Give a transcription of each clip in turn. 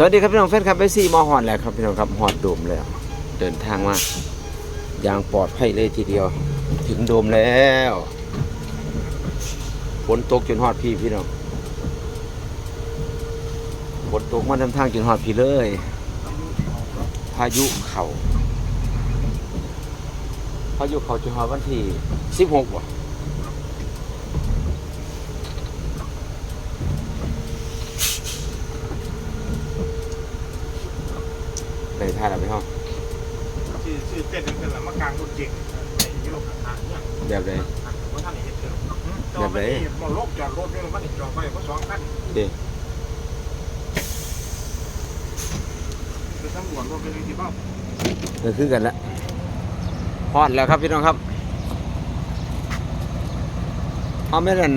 สวัสดีครับพี่น้องแฟนคลับเอซีมอฮอดแล้วครับพี่น้องครับฮอดโดมแล้วเดินทางมาอย่างปลอดภัยเลยทีเดียว ถึงโดมแล้วฝนตกจนฮอดพี่พี่น้องฝนตกมาทำทางจนฮอดพี่เลย พายุเข่าพายุเข่าจนฮอดวันที่สิบหกว่ะ ท่าเราไม่ห้องชื่อชื่อเต้นเป็นละมะกลางรถเก่งในยุโรปต่างๆเนี่ยแบบไหนว่าท่านเห็นเถอะจอดไปมองโลกจอดรถเนี่ยมันจอดไปเพราะสองขั้นเด้คือตำรวจรถเป็นที่บ้าเออคือกันละฮอดแล้วครับพี่น้องครับเอาไม่นั่น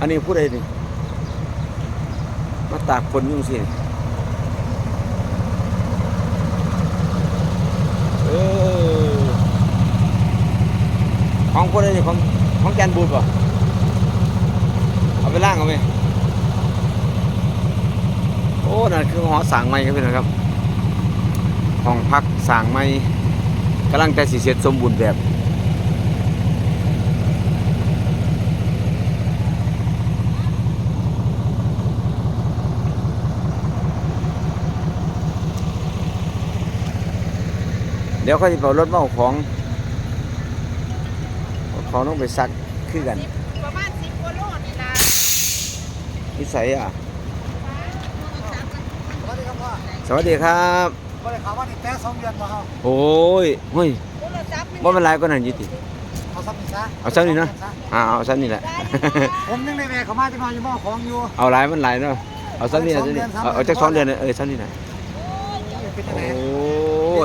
อันนี้พูดอะไรนี่มาตากฝนอยุ่งสิเออ ของพูดอะไรนี่ของของแกนบูดป่ะเอาไปล่างเอาไหมโอ้นั่นคือหอสั่งใหม่ครับพี่น้องครับห้องพักสั่งใหม่กำลังแต่สิเสร็จสมบูรณ์แบบเดี๋ยวเขาจะเอารถมาเอาของ ของต้องไปซักคือกัน ประมาณสิบกว่าโลนี่ล่ะนิสัยอะ สวัสดีครับพ่อสวัสดีครับก็เลยข่าวว่านี่แต้สองเดือนมาเขาโอ้ยเฮ้ยโทรศัพท์ว่ามันหลายก็นั่นอยุติ เอาซ้ำนี่ซะเอาซ้ำนี่เนาะอ่าเอาซ้ำนี่แหละ ผมยังในแม่เขามาจะมาอยู่หม้อของอยู่เอาหลายมันหลายเนาะ เอาซ้ำนี่เอาซ้ำนี่เอาเอาจากสองเดือนน่ะเออซ้ำนี่นะเป็นโอ้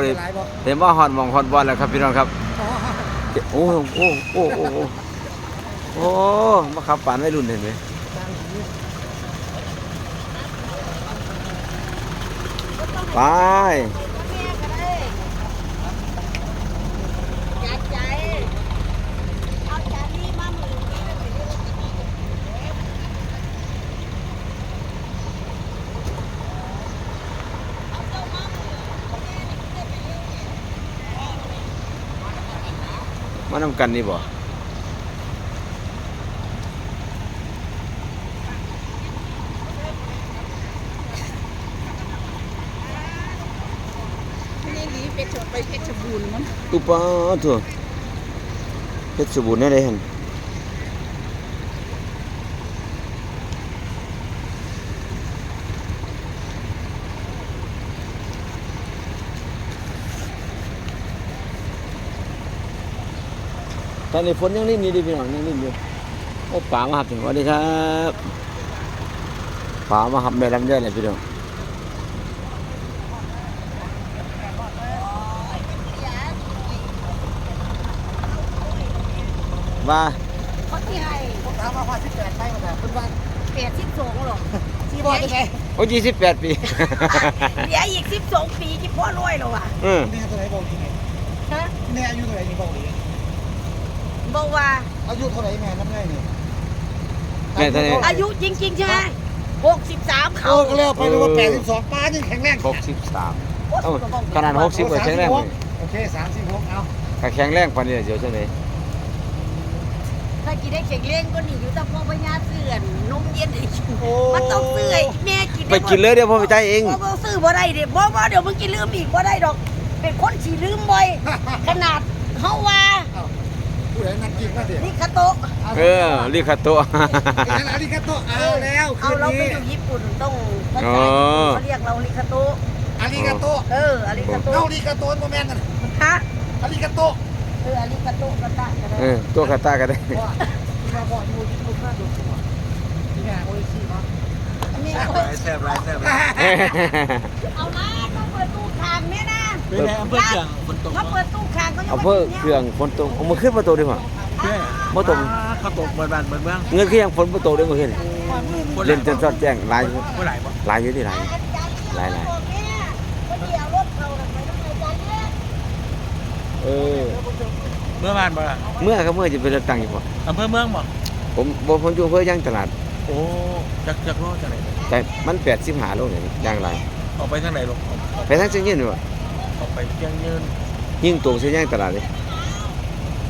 ยังไงยหลายบ่เห็นว่าฮอดหมองฮอดบอลแล้วครับพี่น้องครับ โอ้โหโอ้โอ้โอ้โอ้โอ้มาขับปานไม่รุ่นเห็นไหมไป แม่ก็ได้จัดใจ เอาจานนี้มาหมื่นนี้แล้วไปดู มานำกันนี่บ่นี่หลีไปชมไปเพชรบูรณ์มั้งตุปาถั่วเพชรสบูรณ์ได้เลยหัน ตอนนี้ฝนยังนิ่มอยู่ดิพี่น้องยังนิ่มอยู่โอ้ป๋ามาหับถึงสวัสดีครับป๋ามาหับแม่ลำไยเลยพี่น้องว่าเขาที่ให้ผมถามว่าพ่อสิบแปดใช่ไหมครับเพิ่นว่าแปดสิบสองหรอกที่บ่จะไงโอ้ยี่สิบแปดปีเหลืออีกสิบสองปีที่พ่อรวยแล้วอะเออแม่เท่าไหร่บอกดีไงฮะแม่อายุเท่าไหร่นี่บอกดีบอ กว่าอายุเท่าไหร่แม่น้ำไงนี่แม่เท่าไหร่ อายุจริงๆใช่ไหมหกสิบสามเอเขาอก็แล้วไปเลยว่าแปดสิบสองป้ายังแข็งแรงหกสิบสามเอ้าขนาดหกสิบกว่าแข็งแรงเลยโอเคสามสิบหกเอาก็แข็งแรงปานนี้เดี๋ยวใช่ไหมถ้ากินได้แข็งแรงก็หนีอยู่แต่พ่อพญาเสื่อนนมเย็นให้กินมันต้องซื้อให้แม่กินไปกินเลยเดี๋ยวพ่อไปจ่ายเอง บ่บ่ซื้อบ่ได้เด้บ่บ่เดี๋ยวมึงกินลืมอีกบ่ได้ดอก เป็นคนสิลืมบ่อย ขนาดเฮาว่า ผู้ใดนัดกินก็เดี๋ยวนี่คาโตะเออรีคาโตะอาริกาโตเอาแล้วเอาคืนเราไปนี้อยู่ญี่ปุ่นต้องภาอ๋ษาอเขาเรียกเราลิคาโตะอาริกาโตเอออาริคาโตะเอาอาริกาโตโมแมนกันฮะอาริกาโตเอออาริคาโตะก็ได้ก็ได้เออตัวคาตาก็ได้ว่าที่มาบอกอยู่ญี่ปุ่นน่าดูสิที่แม่โออิชิเนาะนี่แซ่บไรแซ่บไรเอามาเขาเปิดตู้คางแม่นะ เป็นไงอำเภอเชียงฝนตกเขาเปิดตู้คางเขายังเอาเพิ่มเครื่องฝนตกเอามาขึ้นประตูดีกว่าบ่ตกข้าวตกเบิดบ้านเบิดเมืองเงินคือยังฝนประตูได้เมื่อคืนเล่นจนสอดแจ้งหลายอยู่เมื่อไหร่บ่หลายอยู่ที่หลายอาจารย์หลายๆบอกแม่ว่าเดี๋ยวรถเขาน่ะไปทำไมอาจารย์เนี่ยเออเมื่อบ้านบ่เมื่อครับเมื่อจะไปเลือกตั้งอยู่บ่อำเภอเมืองบ่ผมบ่ผมอยู่อำเพื่อย่างตลาด โอ้แสจากจากโลจากไหนแต่มันแปดสิบหาโลนี่ย่างไรออกไปทางไหนลูกออกออกไปทางเชียงยืนวะ ออกไปเชียงยืนยิ่งตรงเชียงย่างตลาดเลย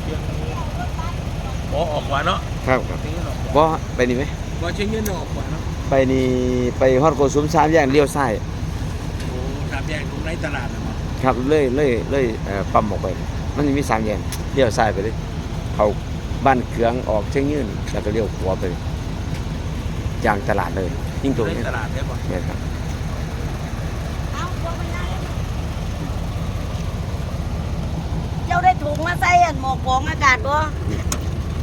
เชียงยืนอ๋อออกกว่าเนาะครับครับเชียงยืนออกกว่าบ่ไปนี่ไหมว่าเชียงยืนออกกว่าเนาะไปนี่ไปฮอดโกสุมสามย่างเลี้ยวซ้ายโอ้สามแยกตรงในตลาดนะมั้งครับเลื่อยเลื่อยเลื่อยเอ่อปั๊มออกไป มันจะมีสามแยกเลี้ยวซ้ายไปเลยเขาบ้านเขืองออกเชียงยืนแล้วก็เลี้ยวขวาไปย่างตลาดเลยยิ่งตรงในนี้ตลาดได้ป่ะเนี่ยครับ เอาลงไปได้เจ้าได้ ถุงมาใส่อันหมอกฟองอากาศบ่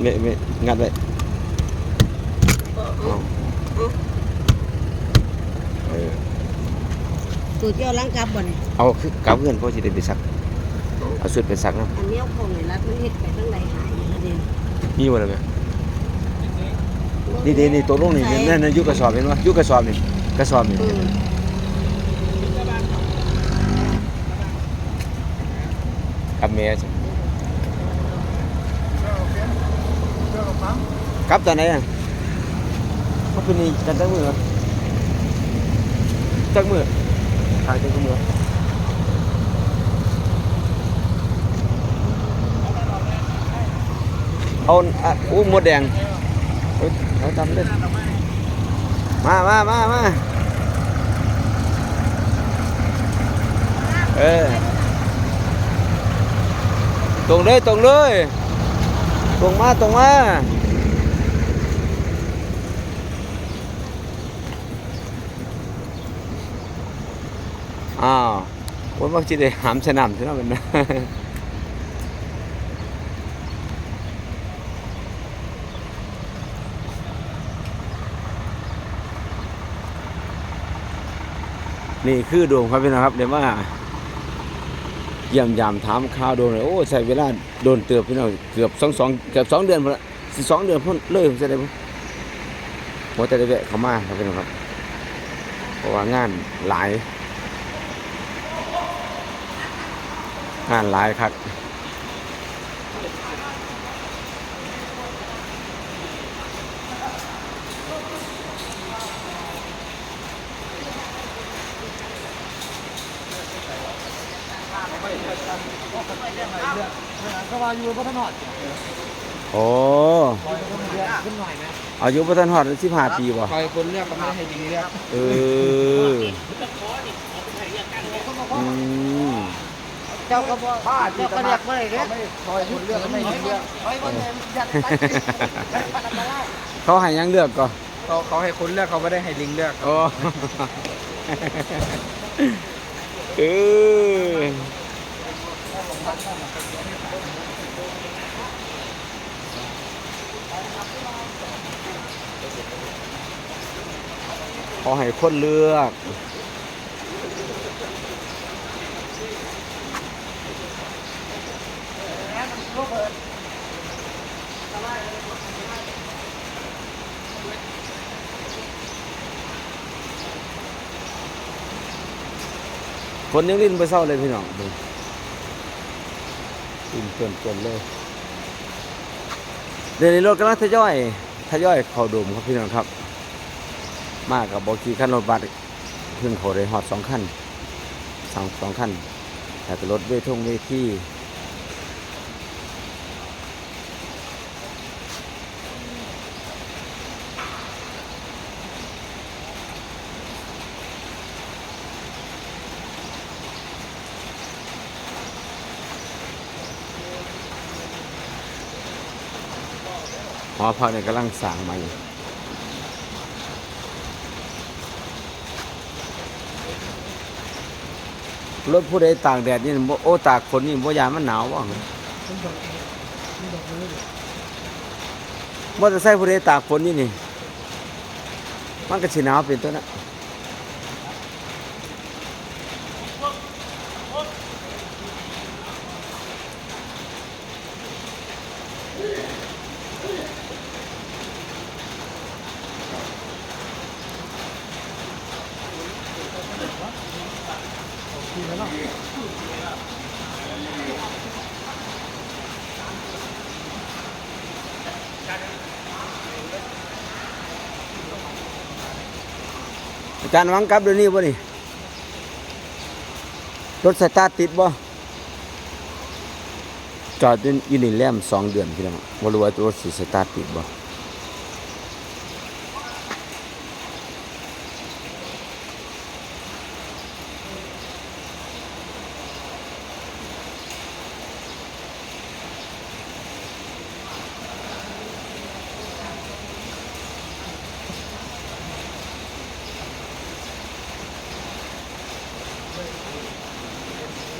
ไม่ไม่งัดไว้เออเอาเออสูตรเจ้าล้างกลับบ่เนี่ยเอาคือกลับเพื่อนเพราะจะได้ไปซัก เอาสุดไปซักนะอันนี้เอาของนี่รัดมันเฮ็ดไปทางใดหายอยู่แล้วเด้มีบ่ล่ะแม่นี่นี่นี่ตัวลงนี่นี่นั่นนั่นอยุกระสอบเห็นปะอยุกระสอบนี่กระสอบนี่ อืมกับแม่จ้ะกลับตอนไหนอะเขาเป็นนี่กันจักมือเหรอจักมือทางจักมือเอาอะ อู้หมดแดงเอาเอาทำเลยมามามามาเออตรงเลยตรงเลยตรงมาตรงมา อ้าววันว่าจะได้หามสนามใช่ไหมมันนนี่คือดวงครับพี่นะครับเดี๋ยวว่าเยี่ยมยามถามข่าวโดนเลยโอ้ใช้เวลาโดนเตือบพี่น้องเกือบสองสองเกือบสองเดือนพุ่นละสิสองเดือนพุ่นเลยผมจะได้พุ่นผมจะได้แวะเข้ามาครับพี่น้องครับเพราะว่างานหลาย งานหลายครับก็ว่าอยู่พัฒนาโอ้ขึ้นหน่อยนะอายุประธานหอดสิบห้าปีบ่คอยคนเลือกก็ไม่ได้ให้ดีเลือกเอออืม เจ้าก็บ่ป้าเจ้าก็เรียกบ่ได้เด้ไม่คอยคนเลือกไม่เลือกไว้บ่ได้ยัดไปอันเขาให้ยังเลือกก็เขาเขาให้คนเลือกเขาไม่ได้ให้ลิงเลือกโอ้เออขอให้คนเลือก คนยังลิ้นไปเศร้าเลยพี่น้องดูลิ้นเกินเกินเลยเดี๋ยวนี้รถกำลังทยอยทยอยเข้าโดมครับพี่น้องครับ มากับบอกีขั้นรถบัสเพิ่งเขาได้ฮอดสองขั้นสองสองขั้นแต่รถเวทงเวที่ หอพักเนี่ยกำลังสร้างใหม่รถผู้ใดตากแดดนี่โอ้ตากฝนนี่บ่ยามันหนาวบ่มอเตอร์ไซค์ผู้ใดตากฝนนี่นี่ มันก็สิหนาวเป็นตัวน กแล้วาะอาจารย์วังกับเดี๋ยวนี้บ่นี่รถสตาร์ติดบ่จอดอยู่ในแลมสองเดือนพี่น้องบ่รู้ว่ารถสีสตาร์ติดบ่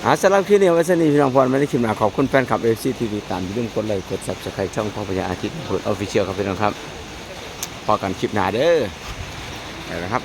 อาสำหรับคลิปนี้วัสนี้พี่น้องพรไม่ได้คลิปหน้าขอบคุณแฟนคลับเอฟซีทีวีตามที่ร่วมกดไลค์กดซับสไครต์ช่องพ่อพญาอาทิตย์เปิดออฟฟิเชียลครับพี่น้องครับพอกันคลิปหน้าเด้อนะครับ